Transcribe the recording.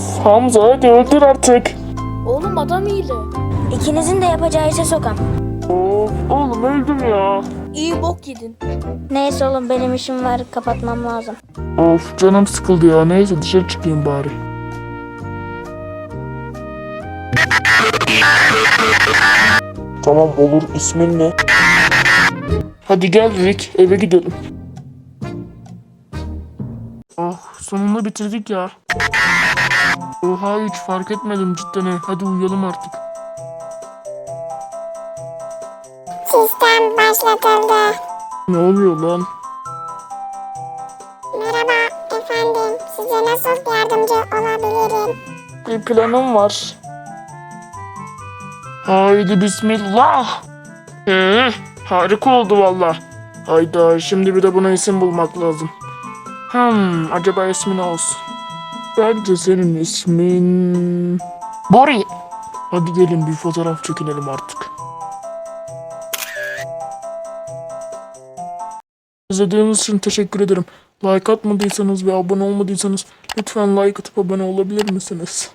Of Hamza hadi öldür artık. Oğlum adam iyiydi. İkinizin de yapacağı işe sokam. Of oğlum öldüm ya. İyi bok yedin. Neyse oğlum benim işim var kapatmam lazım. Of canım sıkıldı ya. Neyse dışarı çıkayım bari. Tamam olur. İsmin ne? Hadi gel Rick. Eve gidelim. Oh sonunda bitirdik ya. Oha hiç fark etmedim cidden. Hadi uyuyalım artık. Sistem başlatıldı. Ne oluyor lan? Merhaba efendim. Size nasıl yardımcı olabilirim? Bir planım var. Haydi bismillah. Ee, harika oldu valla. Hayda şimdi bir de buna isim bulmak lazım. Hmm, acaba ismi ne olsun? Bence senin ismin... Bori. Hadi gelin bir fotoğraf çekinelim artık. İzlediğiniz için teşekkür ederim. Like atmadıysanız ve abone olmadıysanız lütfen like atıp abone olabilir misiniz?